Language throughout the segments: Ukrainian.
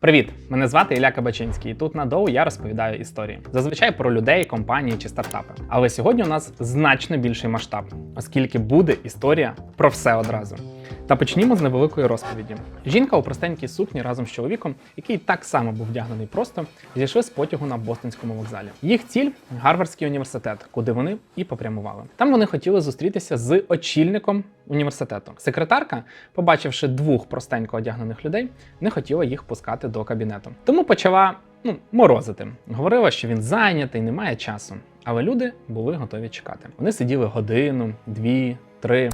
Привіт! Мене звати Ілля Кабачинський. і Тут на Доу я розповідаю історії. Зазвичай про людей, компанії чи стартапи. Але сьогодні у нас значно більший масштаб, оскільки буде історія про все одразу. Та почнімо з невеликої розповіді. Жінка у простенькій сукні разом з чоловіком, який так само був вдягнений просто, зійшли з потягу на Бостонському вокзалі. Їх ціль Гарвардський університет, куди вони і попрямували. Там вони хотіли зустрітися з очільником університету. Секретарка, побачивши двох простенько одягнених людей, не хотіла їх пускати до кабінету. Тому почала ну, морозити. Говорила, що він зайнятий, не має часу. Але люди були готові чекати. Вони сиділи годину, дві, три.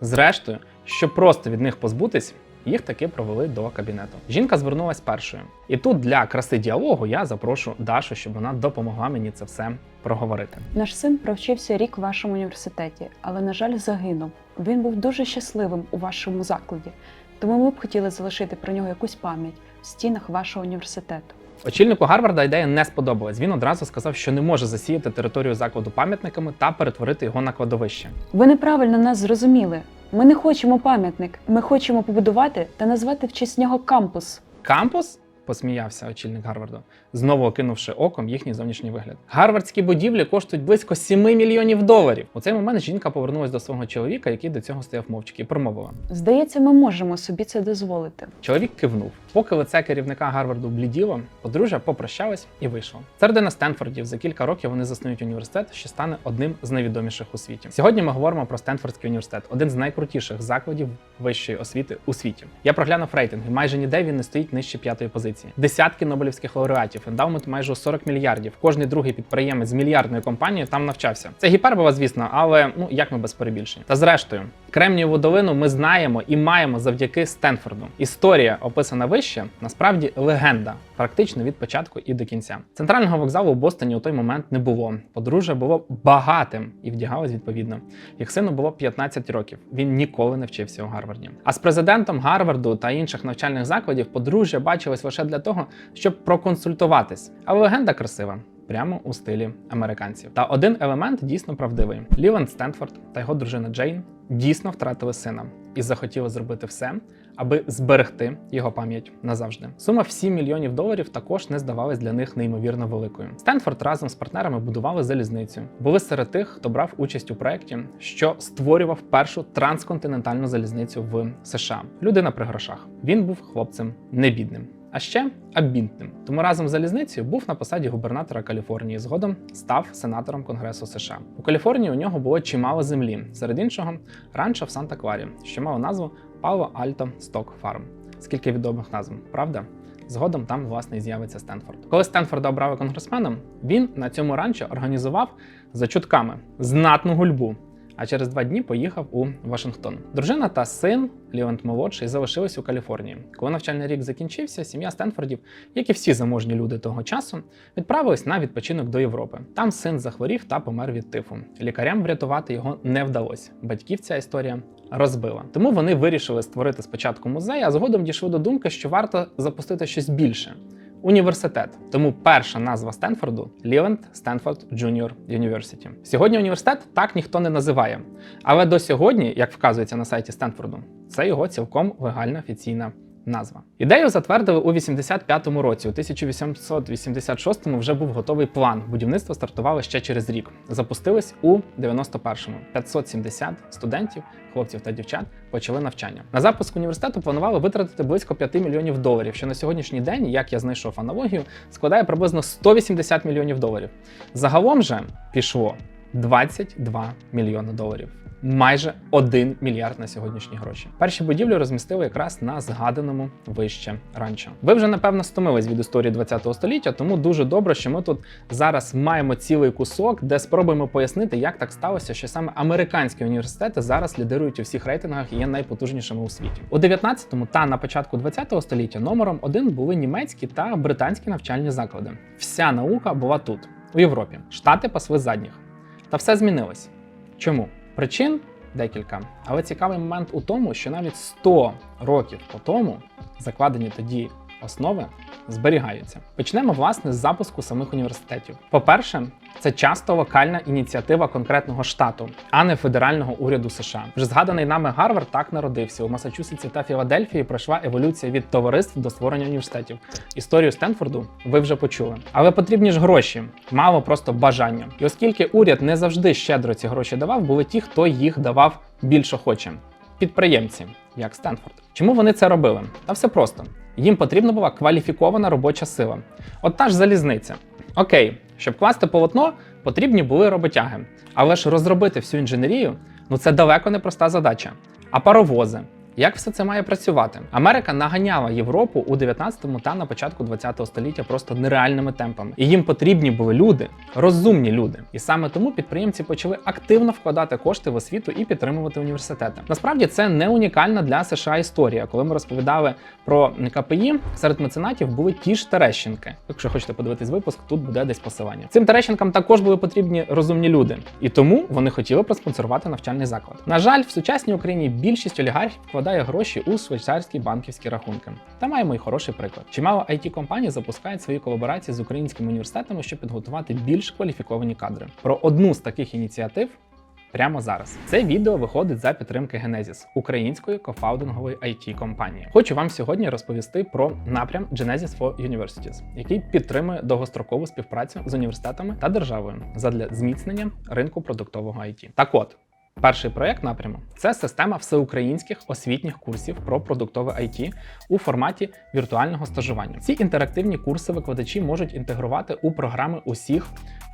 Зрештою, щоб просто від них позбутись, їх таки провели до кабінету. Жінка звернулась першою. І тут для краси діалогу я запрошу Дашу, щоб вона допомогла мені це все проговорити. Наш син провчився рік в вашому університеті, але, на жаль, загинув. Він був дуже щасливим у вашому закладі, тому ми б хотіли залишити про нього якусь пам'ять в стінах вашого університету. Очільнику Гарварда ідея не сподобалась. Він одразу сказав, що не може засіяти територію закладу пам'ятниками та перетворити його на кладовище. Ви неправильно нас зрозуміли. Ми не хочемо пам'ятник. Ми хочемо побудувати та назвати в честь нього кампус. Кампус? посміявся очільник Гарварду, знову окинувши оком їхній зовнішній вигляд. Гарвардські будівлі коштують близько 7 мільйонів доларів. У цей момент жінка повернулась до свого чоловіка, який до цього стояв мовчки, і промовила. Здається, ми можемо собі це дозволити. Чоловік кивнув. Поки лице керівника Гарварду бліділо, подружжя попрощалась і вийшло. Це родина Стенфордів. За кілька років вони заснують університет, що стане одним з найвідоміших у світі. Сьогодні ми говоримо про Стенфордський університет, один з найкрутіших закладів вищої освіти у світі. Я проглянув рейтинги. Майже ніде він не стоїть нижче п'ятої позиції. Десятки нобелівських лауреатів, ендаумент майже 40 мільярдів. Кожний другий підприємець з мільярдною компанією там навчався. Це гіпербова, звісно, але ну як ми без перебільшень. Та зрештою, Кремнієву долину ми знаємо і маємо завдяки Стенфорду. Історія, описана вище, насправді легенда, практично від початку і до кінця. Центрального вокзалу у Бостоні у той момент не було. Подружжя було багатим і вдягалось відповідно. Їх сину було 15 років. Він ніколи не вчився у Гарварді. А з президентом Гарварду та інших навчальних закладів подружжя бачилось лише для того, щоб проконсультуватись. Але легенда красива. Прямо у стилі американців. Та один елемент дійсно правдивий: Ліванд Стенфорд та його дружина Джейн дійсно втратили сина і захотіли зробити все, аби зберегти його пам'ять назавжди. Сума в 7 мільйонів доларів також не здавалась для них неймовірно великою. Стенфорд разом з партнерами будували залізницю. Були серед тих, хто брав участь у проєкті, що створював першу трансконтинентальну залізницю в США. Людина при грошах. Він був хлопцем небідним. А ще абінтним. Тому разом з залізницею був на посаді губернатора Каліфорнії. Згодом став сенатором Конгресу США. У Каліфорнії у нього було чимало землі, серед іншого ранчо в Санта-Кларі, що мало назву Пало Альто Сток Фарм. Скільки відомих назв, правда? Згодом там власне і з'явиться Стенфорд. Коли Стенфорда обрали конгресменом, він на цьому ранчо організував за чутками знатну гульбу а через два дні поїхав у Вашингтон. Дружина та син Лівант молодший залишились у Каліфорнії. Коли навчальний рік закінчився, сім'я Стенфордів, як і всі заможні люди того часу, відправились на відпочинок до Європи. Там син захворів та помер від тифу. Лікарям врятувати його не вдалося. Батьків ця історія розбила. Тому вони вирішили створити спочатку музей, а згодом дійшли до думки, що варто запустити щось більше. Університет, тому перша назва Стенфорду Лівент Стенфорд Junior University. Сьогодні університет так ніхто не називає, але до сьогодні, як вказується на сайті Стенфорду, це його цілком легальна офіційна назва. Ідею затвердили у 85-му році. У 1886-му вже був готовий план. Будівництво стартувало ще через рік. Запустились у 91-му. 570 студентів, хлопців та дівчат почали навчання. На запуск університету планували витратити близько 5 мільйонів доларів, що на сьогоднішній день, як я знайшов аналогію, складає приблизно 180 мільйонів доларів. Загалом же пішло 22 мільйони доларів майже 1 мільярд на сьогоднішні гроші. Перші будівлі розмістили якраз на згаданому вище ранчо. Ви вже напевно стомились від історії 20 століття, тому дуже добре, що ми тут зараз маємо цілий кусок, де спробуємо пояснити, як так сталося, що саме американські університети зараз лідирують у всіх рейтингах і є найпотужнішими у світі. У 19-му та на початку 20 століття номером один були німецькі та британські навчальні заклади. Вся наука була тут, у Європі. Штати пасли задніх. Та все змінилось. Чому? Причин декілька, але цікавий момент у тому, що навіть 100 років по тому закладені тоді основи зберігаються. Почнемо власне з запуску самих університетів. По-перше, це часто локальна ініціатива конкретного штату, а не федерального уряду США. Вже згаданий нами Гарвард так народився. У Масачусетсі та Філадельфії пройшла еволюція від товариств до створення університетів. Історію Стенфорду ви вже почули. Але потрібні ж гроші, мало просто бажання. І оскільки уряд не завжди щедро ці гроші давав, були ті, хто їх давав більш охоче. Підприємці, як Стенфорд. Чому вони це робили? Та все просто. Їм потрібна була кваліфікована робоча сила. От та ж залізниця. Окей, щоб класти полотно, потрібні були роботяги. Але ж розробити всю інженерію ну це далеко не проста задача. А паровози. Як все це має працювати? Америка наганяла Європу у 19-му та на початку 20-го століття просто нереальними темпами. І їм потрібні були люди, розумні люди. І саме тому підприємці почали активно вкладати кошти в освіту і підтримувати університети. Насправді це не унікальна для США історія. Коли ми розповідали про КПІ, серед меценатів були ті ж Терещенки. Якщо хочете подивитись випуск, тут буде десь посилання. Цим Терещенкам також були потрібні розумні люди, і тому вони хотіли проспонсорувати навчальний заклад. На жаль, в сучасній Україні більшість олігархів вкладає гроші у швейцарські банківські рахунки. Та маємо й хороший приклад. Чимало it компаній запускають свої колаборації з українськими університетами, щоб підготувати більш кваліфіковані кадри. Про одну з таких ініціатив. Прямо зараз це відео виходить за підтримки Genesis, української кофаундингової it компанії. Хочу вам сьогодні розповісти про напрям Genesis for Universities, який підтримує довгострокову співпрацю з університетами та державою задля зміцнення ринку продуктового IT. Так от. Перший проект напряму це система всеукраїнських освітніх курсів про продуктове IT у форматі віртуального стажування. Ці інтерактивні курси викладачі можуть інтегрувати у програми усіх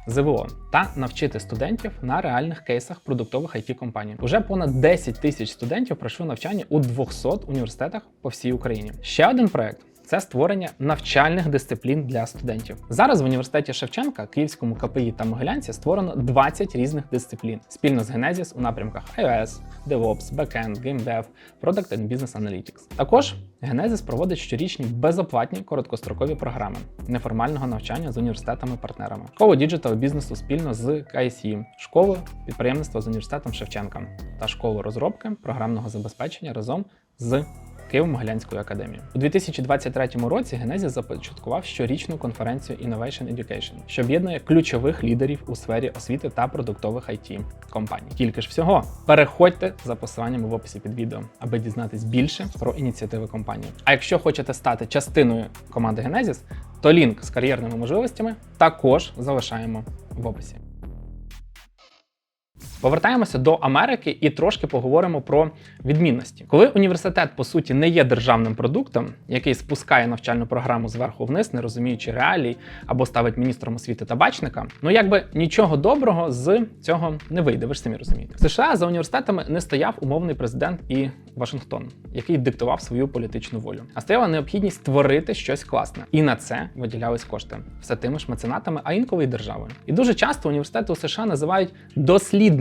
ЗВО та навчити студентів на реальних кейсах продуктових it компаній. Уже понад 10 тисяч студентів пройшли навчання у 200 університетах по всій Україні. Ще один проект. Це створення навчальних дисциплін для студентів. Зараз в університеті Шевченка, Київському КПІ та Могилянці створено 20 різних дисциплін спільно з Genesis у напрямках iOS, DevOps, Backend, GameDev, Product and Business Analytics. Також Genesis проводить щорічні безоплатні короткострокові програми неформального навчання з університетами-партнерами, школу діджитал бізнесу спільно з KSE, школу підприємництва з університетом Шевченка та школу розробки програмного забезпечення разом з Києво-Могилянською академією. У 2023 році Genesis започаткував щорічну конференцію Innovation Education, що об'єднує ключових лідерів у сфері освіти та продуктових IT компаній. Тільки ж всього переходьте за посиланнями в описі під відео, аби дізнатись більше про ініціативи компанії. А якщо хочете стати частиною команди Genesis, то лінк з кар'єрними можливостями також залишаємо в описі. Повертаємося до Америки і трошки поговоримо про відмінності. Коли університет по суті не є державним продуктом, який спускає навчальну програму зверху вниз, не розуміючи реалій, або ставить міністром освіти табачника, ну якби нічого доброго з цього не вийде. Ви ж самі розумієте. В США за університетами не стояв умовний президент і Вашингтон, який диктував свою політичну волю, а стояла необхідність створити щось класне, і на це виділялись кошти все тими ж меценатами, а інколи й державою. І дуже часто університети у США називають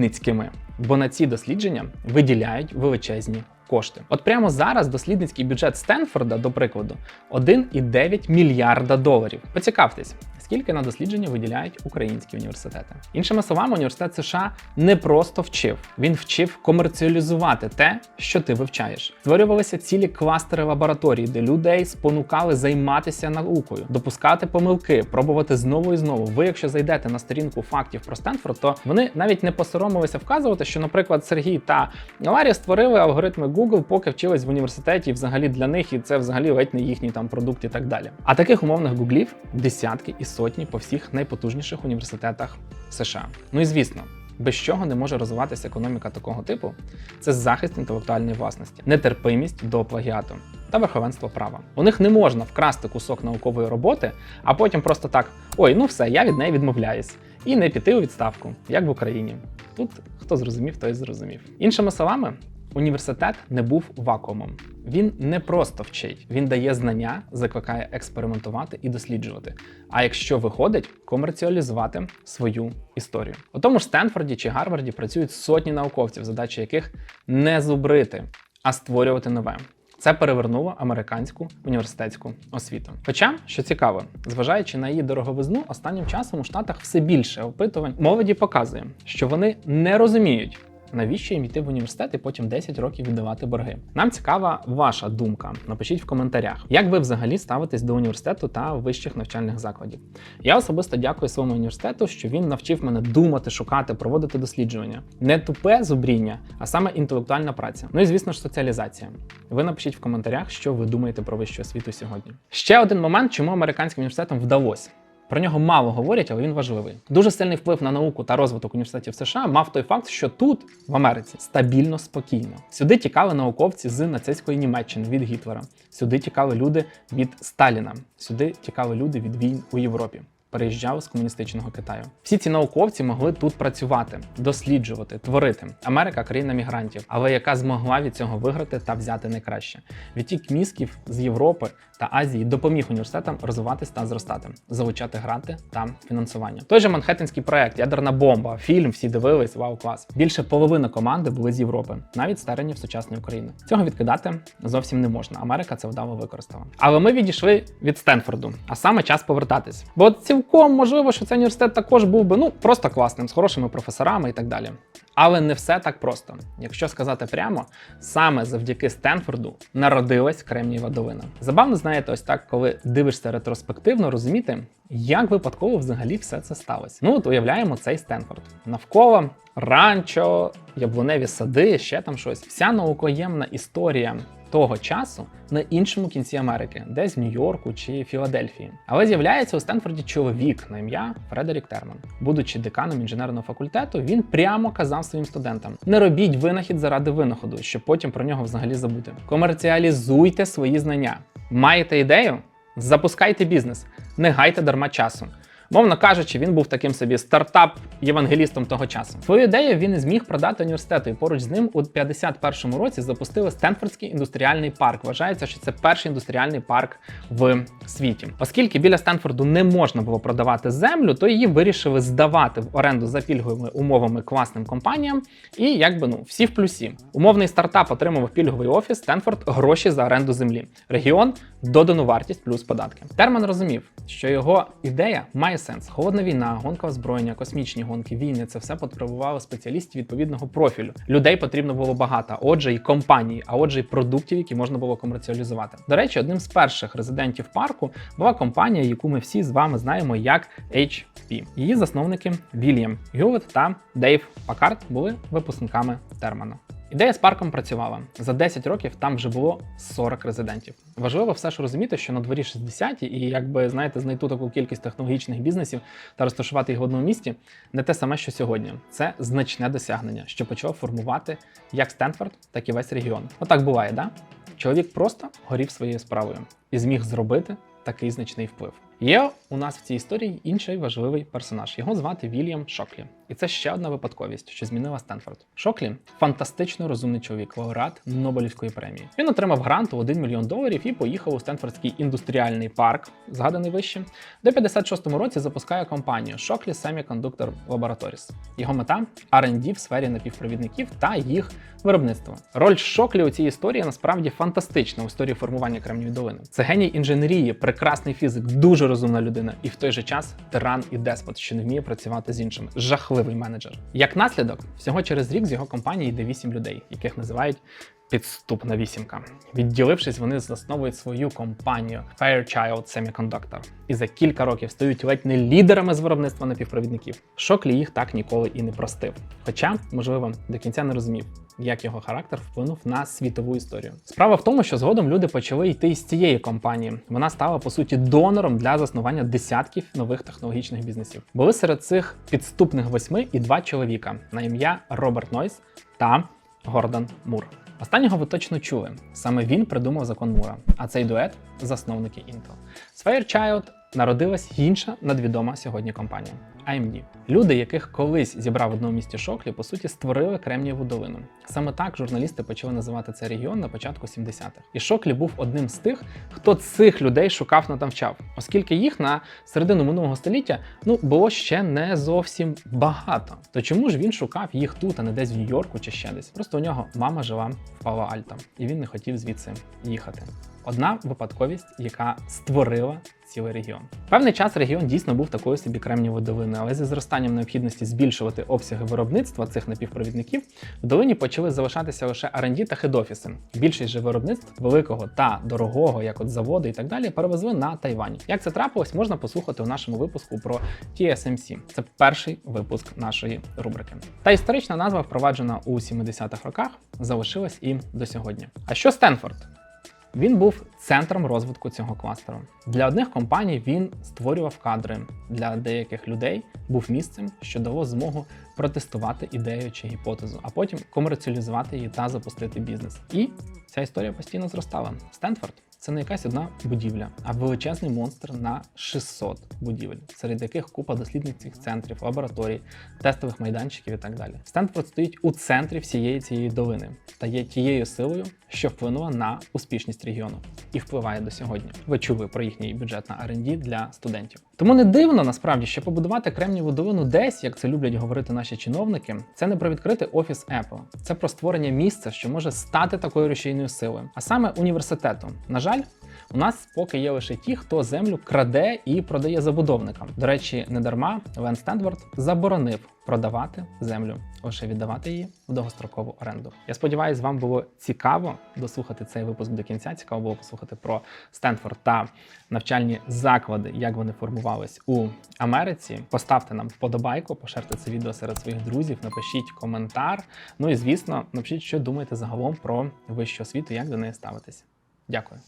дослідницькими, бо на ці дослідження виділяють величезні кошти. От прямо зараз дослідницький бюджет Стенфорда, до прикладу, 1,9 мільярда доларів. Поцікавтесь. Скільки на дослідження виділяють українські університети? Іншими словами, університет США не просто вчив, він вчив комерціалізувати те, що ти вивчаєш. Створювалися цілі кластери лабораторій, де людей спонукали займатися наукою, допускати помилки, пробувати знову і знову. Ви, якщо зайдете на сторінку фактів про Стенфорд, то вони навіть не посоромилися вказувати, що, наприклад, Сергій та Ларі створили алгоритми Google, поки вчились в університеті, взагалі для них, і це взагалі ледь не їхній там продукт і так далі. А таких умовних гуглів десятки і сотні по всіх найпотужніших університетах США. Ну і звісно. Без чого не може розвиватися економіка такого типу, це захист інтелектуальної власності, нетерпимість до плагіату та верховенство права. У них не можна вкрасти кусок наукової роботи, а потім просто так: ой, ну все, я від неї відмовляюсь, і не піти у відставку, як в Україні. Тут хто зрозумів, той зрозумів. Іншими словами, університет не був вакуумом. Він не просто вчить, він дає знання, закликає експериментувати і досліджувати. А якщо виходить, комерціалізувати свою історію. У тому ж Стенфорді чи Гарварді працюють сотні науковців, задача яких не зубрити, а створювати нове. Це перевернуло американську університетську освіту. Хоча, що цікаво, зважаючи на її дороговизну, останнім часом у Штатах все більше опитувань молоді показує, що вони не розуміють, Навіщо їм йти в університет і потім 10 років віддавати борги? Нам цікава ваша думка. Напишіть в коментарях, як ви взагалі ставитесь до університету та вищих навчальних закладів. Я особисто дякую своєму університету, що він навчив мене думати, шукати, проводити дослідження. Не тупе зубріння, а саме інтелектуальна праця. Ну і звісно ж, соціалізація. Ви напишіть в коментарях, що ви думаєте про вищу освіту сьогодні. Ще один момент, чому американським університетам вдалося. Про нього мало говорять, але він важливий. Дуже сильний вплив на науку та розвиток університетів США мав той факт, що тут, в Америці, стабільно спокійно. Сюди тікали науковці з нацистської Німеччини від Гітлера. Сюди тікали люди від Сталіна. Сюди тікали люди від війн у Європі. Переїжджав з комуністичного Китаю. Всі ці науковці могли тут працювати, досліджувати, творити. Америка країна мігрантів, але яка змогла від цього виграти та взяти найкраще. Відтік мізків з Європи та Азії допоміг університетам розвиватись та зростати, залучати гранти та фінансування. Той же Манхеттенський проект, ядерна бомба, фільм, всі дивились, вау, клас. Більше половини команди були з Європи, навіть старені в сучасної України. Цього відкидати зовсім не можна. Америка це вдало використала. Але ми відійшли від Стенфорду, а саме час повертатись. Бо от цілком можливо, що цей університет також був би ну просто класним, з хорошими професорами і так далі. Але не все так просто. Якщо сказати прямо, саме завдяки Стенфорду народилась Кремнієва долина. Забавно знаєте, ось так, коли дивишся ретроспективно, розуміти, як випадково взагалі все це сталося. Ну от уявляємо цей Стенфорд. Навколо ранчо, яблуневі сади, ще там щось. Вся наукоємна історія того часу на іншому кінці Америки, десь в Нью-Йорку чи Філадельфії. Але з'являється у Стенфорді чоловік на ім'я Фредерік Терман. Будучи деканом інженерного факультету, він прямо казав своїм студентам: не робіть винахід заради винаходу, щоб потім про нього взагалі забути. Комерціалізуйте свої знання. Маєте ідею? Запускайте бізнес, не гайте дарма часу. Мовно кажучи, він був таким собі стартап-євангелістом того часу. Свою ідею він і зміг продати університету, і поруч з ним у 51-му році запустили Стенфордський індустріальний парк. Вважається, що це перший індустріальний парк в світі. Оскільки біля Стенфорду не можна було продавати землю, то її вирішили здавати в оренду за пільговими умовами класним компаніям. І якби ну всі в плюсі. Умовний стартап отримував пільговий офіс Стенфорд гроші за оренду землі. Регіон додану вартість плюс податки. Терман розумів, що його ідея має сенс. Холодна війна, гонка озброєння, космічні гонки, війни це все потребувало спеціалістів відповідного профілю. Людей потрібно було багато, отже, і компаній, а отже, і продуктів, які можна було комерціалізувати. До речі, одним з перших резидентів парку була компанія, яку ми всі з вами знаємо як HP. Її засновники Вільям Гювет та Дейв Пакарт були випускниками Термана. Ідея з парком працювала. За 10 років там вже було 40 резидентів. Важливо все ж розуміти, що на дворі 60 і якби знаєте, знайти таку кількість технологічних бізнесів та розташувати їх в одному місті не те саме, що сьогодні. Це значне досягнення, що почав формувати як Стенфорд, так і весь регіон. Отак буває, да? Чоловік просто горів своєю справою і зміг зробити такий значний вплив. Є у нас в цій історії інший важливий персонаж. Його звати Вільям Шоклі. І це ще одна випадковість, що змінила Стенфорд. Шоклі фантастично розумний чоловік, лауреат Нобелівської премії. Він отримав грант у 1 мільйон доларів і поїхав у Стенфордський індустріальний парк, згаданий вище. До 56-му році запускає компанію Шоклі Semiconductor Laboratories. Його мета R&D в сфері напівпровідників та їх виробництва. Роль Шоклі у цій історії насправді фантастична у історії формування Кремнівої долини. Це геній інженерії, прекрасний фізик, дуже розумна людина, і в той же час тиран і деспот, що не вміє працювати з іншими. Жахливий менеджер. Як наслідок, всього через рік з його компанії йде 8 людей, яких називають підступна вісімка. Відділившись, вони засновують свою компанію Fairchild Semiconductor і за кілька років стають ледь не лідерами з виробництва напівпровідників. Шоклі їх так ніколи і не простив. Хоча, можливо, до кінця не розумів, як його характер вплинув на світову історію. Справа в тому, що згодом люди почали йти із цієї компанії. Вона стала по суті донором для заснування десятків нових технологічних бізнесів. Були серед цих підступних восьми і два чоловіка на ім'я Роберт Нойс та Гордон Мур. Останнього ви точно чули. Саме він придумав закон Мура, а цей дует засновники Intel. З Fairchild народилась інша надвідома сьогодні компанія AMD. Люди, яких колись зібрав в одному місті Шоклі, по суті, створили Кремнієву долину. Саме так журналісти почали називати цей регіон на початку 70-х. І Шоклі був одним з тих, хто цих людей шукав та навчав, оскільки їх на середину минулого століття ну було ще не зовсім багато. То чому ж він шукав їх тут, а не десь в Нью-Йорку чи ще десь? Просто у нього мама жила в Пало-Альто, і він не хотів звідси їхати. Одна випадковість, яка створила цілий регіон. Певний час регіон дійсно був такою собі кремнієвою долиною, але зі зростанням необхідності збільшувати обсяги виробництва цих напівпровідників в долині почали залишатися лише R&D та хед-офіси. Більшість же виробництв великого та дорогого, як от заводи і так далі, перевезли на Тайвань. Як це трапилось, можна послухати у нашому випуску про TSMC. Це перший випуск нашої рубрики. Та історична назва, впроваджена у 70-х роках, залишилась і до сьогодні. А що Стенфорд? Він був центром розвитку цього кластеру. Для одних компаній він створював кадри, для деяких людей був місцем, що дало змогу протестувати ідею чи гіпотезу, а потім комерціалізувати її та запустити бізнес. І ця історія постійно зростала. Стенфорд це не якась одна будівля, а величезний монстр на 600 будівель, серед яких купа дослідницьких центрів, лабораторій, тестових майданчиків і так далі. Стенфорд стоїть у центрі всієї цієї долини та є тією силою, що вплинула на успішність регіону і впливає до сьогодні. Ви чули про їхній бюджет на R&D для студентів. Тому не дивно насправді, що побудувати Кремнієву долину десь, як це люблять говорити наші чиновники, це не про відкрити офіс Apple, це про створення місця, що може стати такою рушійною силою, а саме університетом. На жаль. У нас поки є лише ті, хто землю краде і продає забудовникам. До речі, не дарма Лен Стендворд заборонив продавати землю, лише віддавати її в довгострокову оренду. Я сподіваюся, вам було цікаво дослухати цей випуск до кінця. Цікаво було послухати про Стенфорд та навчальні заклади, як вони формувались у Америці. Поставте нам вподобайку, поширте це відео серед своїх друзів, напишіть коментар. Ну і звісно, напишіть, що думаєте загалом про вищу освіту, як до неї ставитися. Дякую.